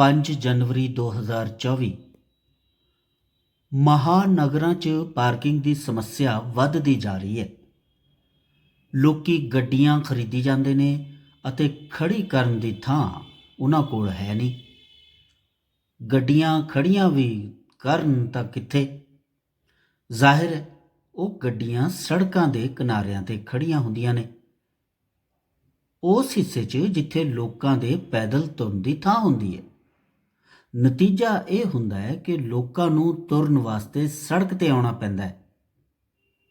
5 ਜਨਵਰੀ 2024 ਮਹਾਨਗਰਾਂ 'ਚ ਪਾਰਕਿੰਗ ਦੀ ਸਮੱਸਿਆ ਵੱਧਦੀ ਜਾ ਰਹੀ ਹੈ। ਲੋਕੀ ਗੱਡੀਆਂ ਖਰੀਦੀ ਜਾਂਦੇ ਨੇ ਅਤੇ ਖੜੀ ਕਰਨ ਦੀ ਥਾਂ ਉਹਨਾਂ ਕੋਲ ਹੈ ਨਹੀਂ। ਗੱਡੀਆਂ ਖੜੀਆਂ ਵੀ ਕਰਨ ਤਾਂ ਕਿੱਥੇ? ਜ਼ਾਹਿਰ ਹੈ, ਉਹ ਗੱਡੀਆਂ ਸੜਕਾਂ ਦੇ ਕਿਨਾਰਿਆਂ ਤੇ ਖੜੀਆਂ ਹੁੰਦੀਆਂ ਨੇ। ਉਸ ਹਿੱਸੇ 'ਚ ਜਿੱਥੇ ਲੋਕਾਂ ਦੇ ਪੈਦਲ ਤੁਰਨ ਦੀ ਥਾਂ ਹੁੰਦੀ ਹੈ। ਨਤੀਜਾ ਇਹ ਹੁੰਦਾ ਹੈ ਕਿ ਲੋਕਾਂ ਨੂੰ ਤੁਰਨ ਵਾਸਤੇ ਸੜਕ ਤੇ ਆਉਣਾ ਪੈਂਦਾ ਹੈ।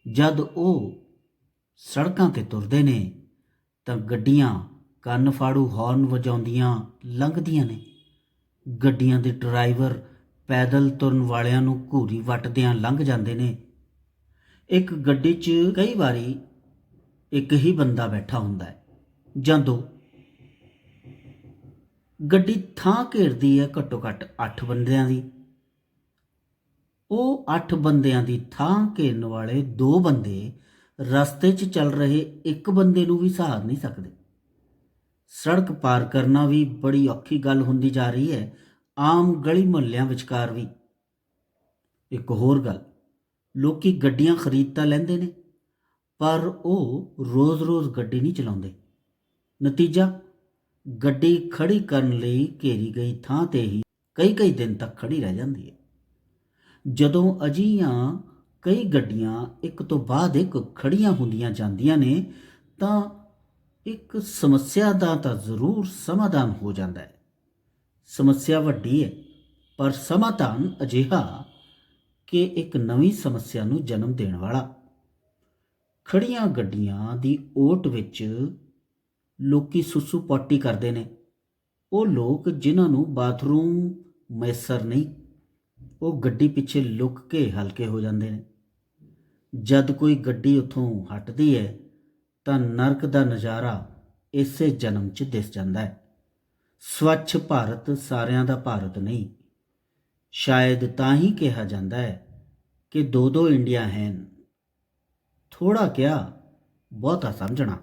ਜਦ ਉਹ ਸੜਕਾਂ ਤੇ ਤੁਰਦੇ ਨੇ, ਤਾਂ ਗੱਡੀਆਂ ਕੰਨ ਫਾੜੂ ਹਾਰਨ ਵਜਾਉਂਦੀਆਂ ਲੰਘਦੀਆਂ ਨੇ। ਗੱਡੀਆਂ ਦੇ ਡਰਾਈਵਰ ਪੈਦਲ ਤੁਰਨ ਵਾਲਿਆਂ ਨੂੰ ਘੂਰੀ ਵੱਟਦਿਆਂ ਲੰਘ ਜਾਂਦੇ ਨੇ। ਇੱਕ ਗੱਡੀ 'ਚ ਕਈ ਵਾਰੀ ਇੱਕ ਹੀ ਬੰਦਾ ਬੈਠਾ ਹੁੰਦਾ ਹੈ, ਜਾਂ ਦੋ। ਗੱਡੀ ਥਾਂ ਘੇਰਦੀ ਹੈ ਘੱਟੋ ਘੱਟ 8 ਬੰਦਿਆਂ ਦੀ। ਉਹ 8 ਬੰਦਿਆਂ ਦੀ ਥਾਂ ਘੇਰਨ ਵਾਲੇ ਦੋ ਬੰਦੇ ਰਸਤੇ 'ਚ ਚੱਲ ਰਹੇ ਇੱਕ ਬੰਦੇ ਨੂੰ ਵੀ ਸਹਾਰ ਨਹੀਂ ਸਕਦੇ। ਸੜਕ ਪਾਰ ਕਰਨਾ ਵੀ ਬੜੀ ਔਖੀ ਗੱਲ ਹੁੰਦੀ ਜਾ ਰਹੀ ਹੈ, ਆਮ ਗਲੀ ਮੁਹੱਲਿਆਂ ਵਿਚਕਾਰ ਵੀ। ਇੱਕ ਹੋਰ ਗੱਲ, ਲੋਕੀ ਗੱਡੀਆਂ ਖਰੀਦ ਤਾਂ ਲੈਂਦੇ ਨੇ, ਪਰ ਉਹ ਰੋਜ਼-ਰੋਜ਼ ਗੱਡੀ ਨਹੀਂ ਚਲਾਉਂਦੇ। ਨਤੀਜਾ ਗੱਡੀ ਖੜੀ ਕਰਨ ਲਈ ਘੇਰੀ ਗਈ ਥਾਂ ਤੇ ਹੀ ਕਈ-ਕਈ ਦਿਨ ਤੱਕ ਖੜੀ ਰਹਿ ਜਾਂਦੀ ਹੈ। ਜਦੋਂ ਅਜੀਆਂ ਕਈ ਗੱਡੀਆਂ ਇੱਕ ਤੋਂ ਬਾਅਦ ਇੱਕ ਖੜੀਆਂ ਹੁੰਦੀਆਂ ਜਾਂਦੀਆਂ ਨੇ, ਤਾਂ ਇੱਕ ਸਮੱਸਿਆ ਦਾ ਤਾਂ ਜ਼ਰੂਰ ਸਮਾਧਾਨ ਹੋ ਜਾਂਦਾ ਹੈ। ਸਮੱਸਿਆ ਵੱਡੀ ਹੈ, ਪਰ ਸਮਾਧਾਨ ਅਜਿਹਾ ਕਿ ਇੱਕ ਨਵੀਂ ਸਮੱਸਿਆ ਨੂੰ ਜਨਮ ਦੇਣ ਵਾਲਾ। ਖੜੀਆਂ ਗੱਡੀਆਂ ਦੀ ਓਟ ਵਿੱਚ ਲੋਕੀ ਸੁਸੂ ਪੋਟੀ ਕਰਦੇ ਨੇ। ਉਹ ਲੋਕ ਜਿਨ੍ਹਾਂ ਨੂੰ ਬਾਥਰੂਮ ਮੈਸਰ ਨਹੀਂ, ਉਹ ਗੱਡੀ ਪਿੱਛੇ ਲੁੱਕ ਕੇ ਹਲਕੇ ਹੋ ਜਾਂਦੇ ਨੇ। ਜਦ ਕੋਈ ਗੱਡੀ ਉਥੋਂ ਹਟਦੀ ਹੈ, ਤਾਂ ਨਰਕ ਦਾ ਨਜ਼ਾਰਾ ਇਸੇ ਜਨਮ 'ਚ ਦਿਸ ਜਾਂਦਾ ਹੈ। ਸਵੱਛ ਭਾਰਤ ਸਾਰਿਆਂ ਦਾ ਭਾਰਤ ਨਹੀਂ, ਸ਼ਾਇਦ ਤਾਂ ਹੀ ਕਿਹਾ ਜਾਂਦਾ ਹੈ ਕਿ ਦੋ ਦੋ ਇੰਡੀਆ ਹਨ। ਥੋੜਾ ਕਿਹਾ, ਬਹੁਤਾ ਸਮਝਣਾ।